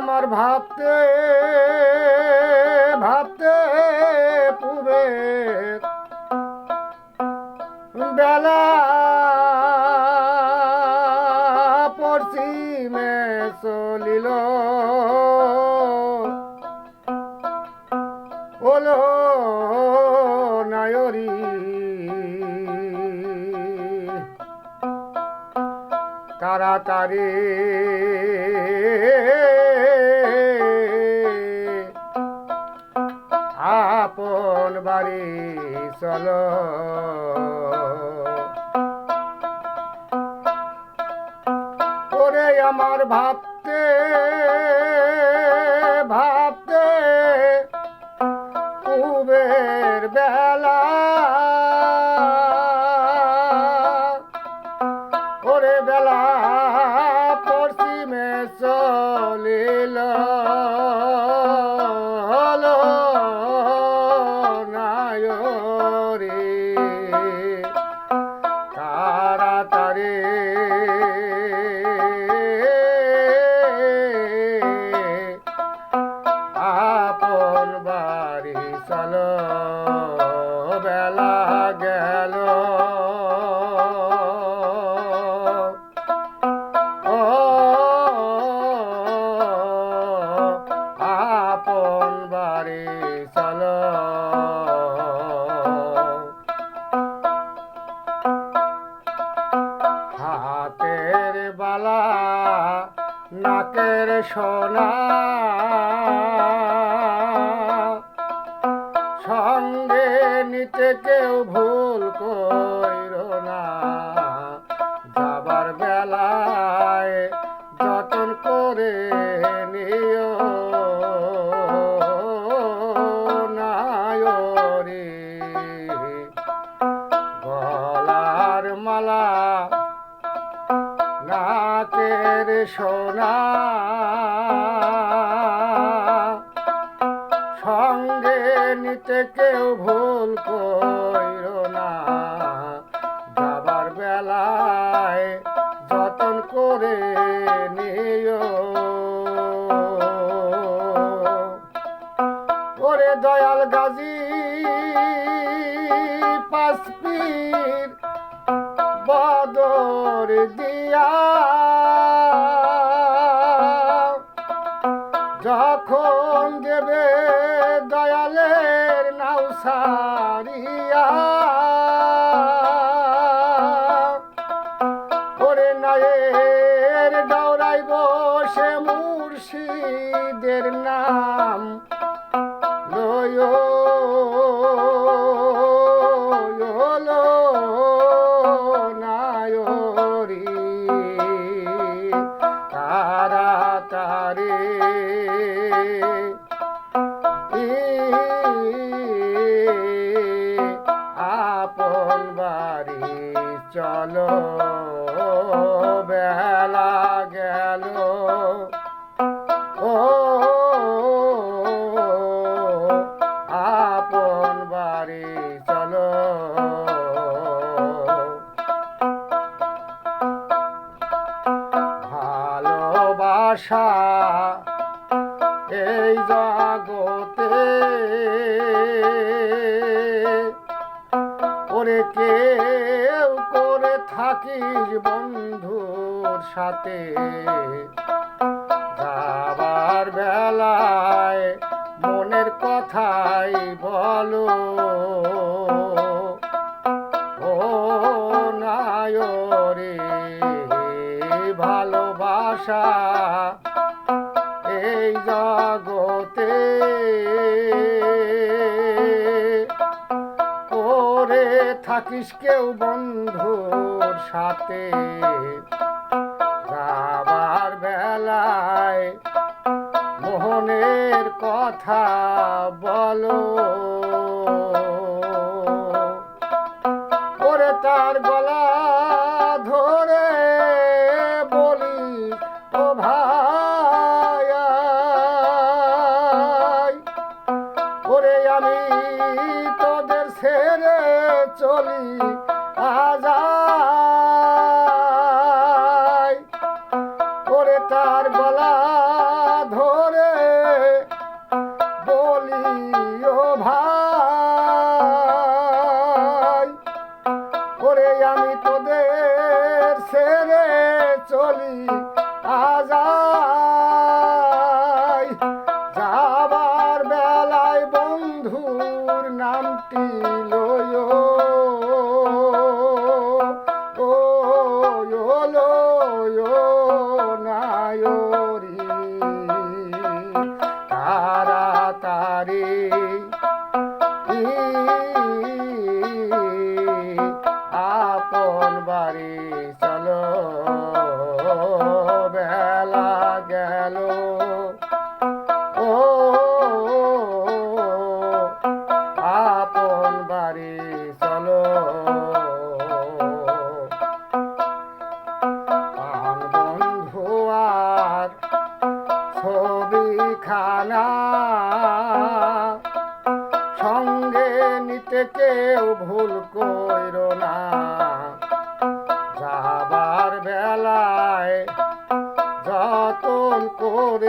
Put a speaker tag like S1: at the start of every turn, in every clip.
S1: আমার ভাবতে ভাবতে পুবে। বেলা পশ্চিমে চলিল। ওলো তাড়াতাড়ি চলো। ওরে আমার ভাবতে ভাবতে কুবের বেলা। ওরে বেলা পশ্চিমে চলিল তাড়াতাড়ি নাকের সোনা। সঙ্গে নিতে কেউ ভুল কইর না। যাবার বেলায় যতন করে নিও নায়রে। গলার মালা নাকের সোনা। সঙ্গে নিতে কেউ ভুল কইর না। যাবার বেলায় যতন করে বদর দিয়া। যখন দেবে দয়ালের নাও চলো বেলা গেল। ও আপন বাড়ি চলো। ভালোবাসা থাকিস বন্ধুর সাথে। যাবার বেলায় মনের কথাই বলো। ও নায়রে, ভালোবাসা এই জগতে। থাকিস কেউ বন্ধুর সাথে যাবার বেলায় মোহনের কথা বলো। ওরে তার গলা আমি তোদের ছেড়ে চলি আজা আপন বাড়ি চলো বেলা গেল।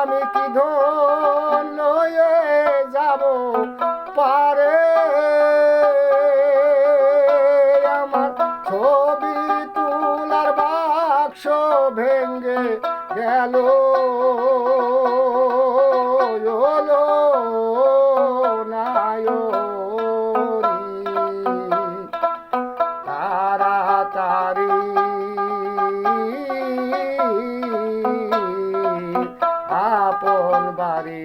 S1: আমি কি ধন যাব? পারে। আমার ছবি তুলার বাক্স ভেঙ্গে গেল। বাড়ি